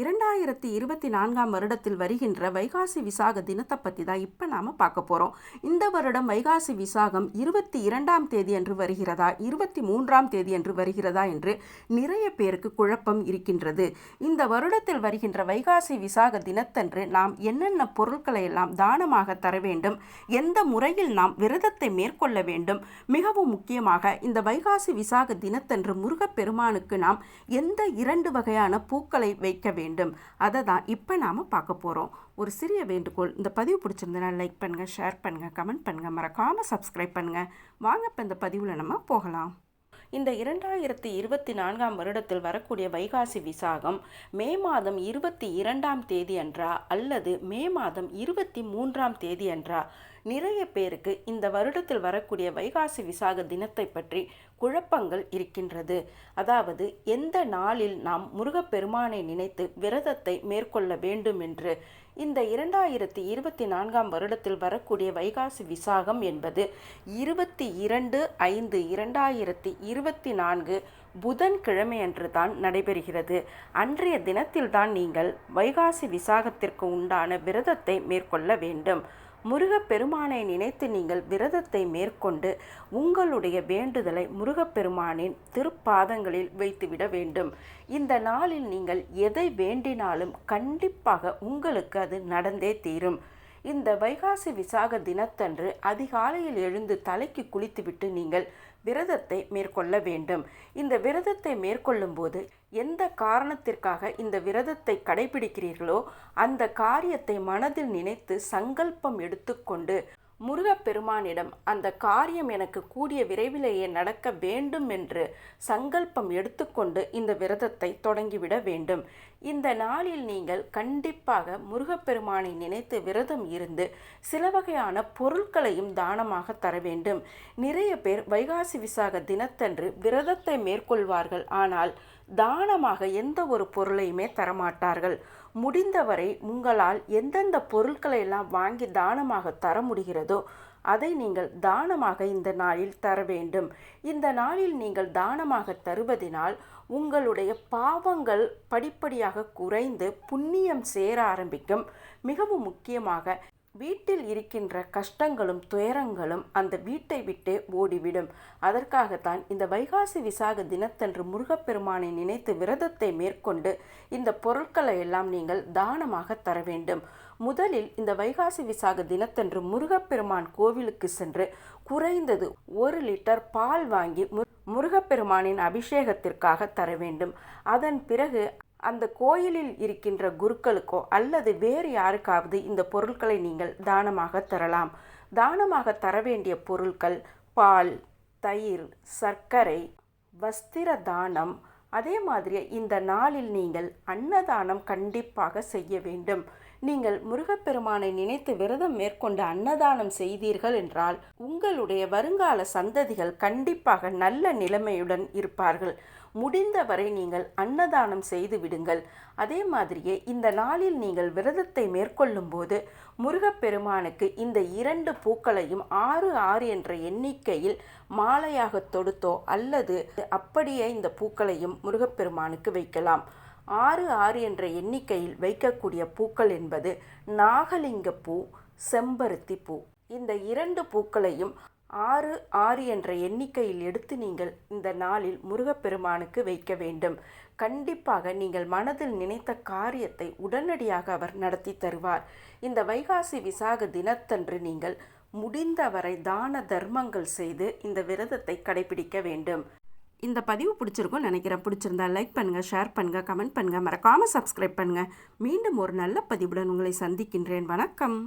இரண்டாயிரத்தி இருபத்தி நான்காம் வருடத்தில் வருகின்ற வைகாசி விசாக தினத்தை பற்றி தான் இப்போ நாம் பார்க்க போகிறோம் இந்த வருடம் வைகாசி விசாகம் இருபத்தி இரண்டாம் தேதி என்று வருகிறதா? இருபத்தி மூன்றாம் தேதி என்று வருகிறதா? என்று நிறைய பேருக்கு குழப்பம் இருக்கின்றது. இந்த வருடத்தில் வருகின்ற வைகாசி விசாக தினத்தன்று நாம் என்னென்ன பொருட்களை எல்லாம் தானமாக தர வேண்டும்? எந்த முறையில் நாம் விரதத்தை மேற்கொள்ள வேண்டும்? மிகவும் முக்கியமாக இந்த வைகாசி விசாக தினத்தன்று முருகப்பெருமானுக்கு நாம் எந்த இரண்டு வகையான பூக்களை வைக்க வேண்டும்? வேண்டும். அதை தான் இப்போ நாம் பார்க்க போகிறோம் ஒரு சிறிய வேண்டுகோள் இந்த பதிவு பிடிச்சிருந்தனா லைக் பண்ணுங்கள் ஷேர் பண்ணுங்கள் கமெண்ட் பண்ணுங்கள் மறக்காமல் சப்ஸ்கிரைப் பண்ணுங்கள் வாங்க இப்போ இந்த பதிவில் நம்ம போகலாம். இந்த இரண்டாயிரத்தி இருபத்தி நான்காம் வருடத்தில் வரக்கூடிய வைகாசி விசாகம் மே மாதம் இருபத்தி இரண்டாம் தேதி அன்றா அல்லது மே மாதம் இருபத்தி மூன்றாம் தேதி அன்றா? நிறைய பேருக்கு இந்த வருடத்தில் வரக்கூடிய வைகாசி விசாக தினத்தை பற்றி குழப்பங்கள் இருக்கின்றது. அதாவது எந்த நாளில் நாம் முருகப்பெருமானை நினைத்து விரதத்தை மேற்கொள்ள வேண்டும் என்று இந்த இரண்டாயிரத்தி இருபத்தி நான்காம் வருடத்தில் வரக்கூடிய வைகாசி விசாகம் என்பது இருபத்தி இரண்டு ஐந்து இரண்டாயிரத்தி இருபத்தி நான்கு புதன்கிழமை அன்று தான் நடைபெறுகிறது. அன்றைய தினத்தில்தான் நீங்கள் வைகாசி விசாகத்திற்கு உண்டான விரதத்தை மேற்கொள்ள வேண்டும். முருகப்பெருமானை நினைத்து நீங்கள் விரதத்தை மேற்கொண்டு உங்களுடைய வேண்டுதலை முருகப்பெருமானின் திருப்பாதங்களில் வைத்துவிட வேண்டும். இந்த நாளில் நீங்கள் எதை வேண்டினாலும் கண்டிப்பாக உங்களுக்கு அது நடந்தே தீரும். இந்த வைகாசி விசாக தினத்தன்று அதிகாலையில் எழுந்து தலைக்கு குளித்துவிட்டு நீங்கள் விரதத்தை மேற்கொள்ள வேண்டும். இந்த விரதத்தை மேற்கொள்ளும் போது எந்த காரணத்திற்காக இந்த விரதத்தை கடைபிடிக்கிறீர்களோ அந்த காரியத்தை மனதில் நினைத்து சங்கல்பம் எடுத்துக்கொண்டு முருகப்பெருமானிடம் அந்த காரியம் எனக்கு கூடிய விரைவிலேயே நடக்க வேண்டும் என்று சங்கல்பம் எடுத்துக்கொண்டு இந்த விரதத்தை தொடங்கிவிட வேண்டும். இந்த நாளில் நீங்கள் கண்டிப்பாக முருகப்பெருமானை நினைத்து விரதம் இருந்து சில வகையான பொருட்களையும் தானமாக தர வேண்டும். நிறைய பேர் வைகாசி விசாக தினத்தன்று விரதத்தை மேற்கொள்வார்கள். ஆனால் தானமாக எந்த ஒரு பொருளையுமே தரமாட்டார்கள். முடிந்தவரை உங்களால் எந்தெந்த பொருட்களை எல்லாம் வாங்கி தானமாக தர முடிகிறதோ அதை நீங்கள் தானமாக இந்த நாளில் தர வேண்டும். இந்த நாளில் நீங்கள் தானமாக தருவதினால் உங்களுடைய பாவங்கள் படிப்படியாக குறைந்து புண்ணியம் சேர ஆரம்பிக்கும். மிகவும் முக்கியமாக வீட்டில் இருக்கின்ற கஷ்டங்களும் துயரங்களும் அந்த வீட்டை விட்டே ஓடிவிடும். அதற்காகத்தான் இந்த வைகாசி விசாக தினத்தன்று முருகப்பெருமானை நினைத்து விரதத்தை மேற்கொண்டு இந்த பொருட்களை எல்லாம் நீங்கள் தானமாக தர வேண்டும். முதலில் இந்த வைகாசி விசாக தினத்தன்று முருகப்பெருமான் கோவிலுக்கு சென்று குறைந்தது ஒரு லிட்டர் பால் வாங்கி முருகப்பெருமானின் அபிஷேகத்திற்காக தர வேண்டும். அதன் பிறகு அந்த கோயிலில் இருக்கின்ற குருக்களுக்கோ அல்லது வேறு யாருக்காவது இந்த பொருட்களை நீங்கள் தானமாக தரலாம். தானமாக தர வேண்டிய பொருட்கள் பால் தயிர் சர்க்கரை வஸ்திர தானம் அதே மாதிரி இந்த நாளில் நீங்கள் அன்னதானம் கண்டிப்பாக செய்ய வேண்டும். நீங்கள் முருகப்பெருமானை நினைத்து விரதம் மேற்கொண்டு அன்னதானம் செய்தீர்கள் என்றால் உங்களுடைய வருங்கால சந்ததிகள் கண்டிப்பாக நல்ல நிலைமையுடன் இருப்பார்கள். முடிந்தவரை நீங்கள் அன்னதானம் செய்து விடுங்கள். அதே மாதிரியே இந்த நாளில் நீங்கள் விரதத்தை மேற்கொள்ளும் போது முருகப்பெருமானுக்கு இந்த இரண்டு பூக்களையும் ஆறு ஆறு என்ற எண்ணிக்கையில் மாலையாக தொடுத்தோ அல்லது அப்படியே இந்த பூக்களையும் முருகப்பெருமானுக்கு வைக்கலாம். ஆறு ஆறு என்ற எண்ணிக்கையில் வைக்கக்கூடிய பூக்கள் என்பது நாகலிங்க பூ செம்பருத்தி பூ. இந்த இரண்டு பூக்களையும் ஆறு ஆறு என்ற எண்ணிக்கையில் எடுத்து நீங்கள் இந்த நாளில் முருகப்பெருமானுக்கு வைக்க வேண்டும். கண்டிப்பாக நீங்கள் மனதில் நினைத்த காரியத்தை உடனடியாக அவர் நடத்தி தருவார். இந்த வைகாசி விசாக தினத்தன்று நீங்கள் முடிந்தவரை தான தர்மங்கள் செய்து இந்த விரதத்தை கடைபிடிக்க வேண்டும். இந்த பதிவு பிடிச்சிருக்கும் நினைக்கிறேன். பிடிச்சிருந்தா லைக் பண்ணுங்கள் ஷேர் பண்ணுங்கள் கமெண்ட் பண்ணுங்கள் மறக்காமல் சப்ஸ்கிரைப் பண்ணுங்கள் மீண்டும் ஒரு நல்ல பதிவுடன் உங்களை சந்திக்கின்றேன். வணக்கம்.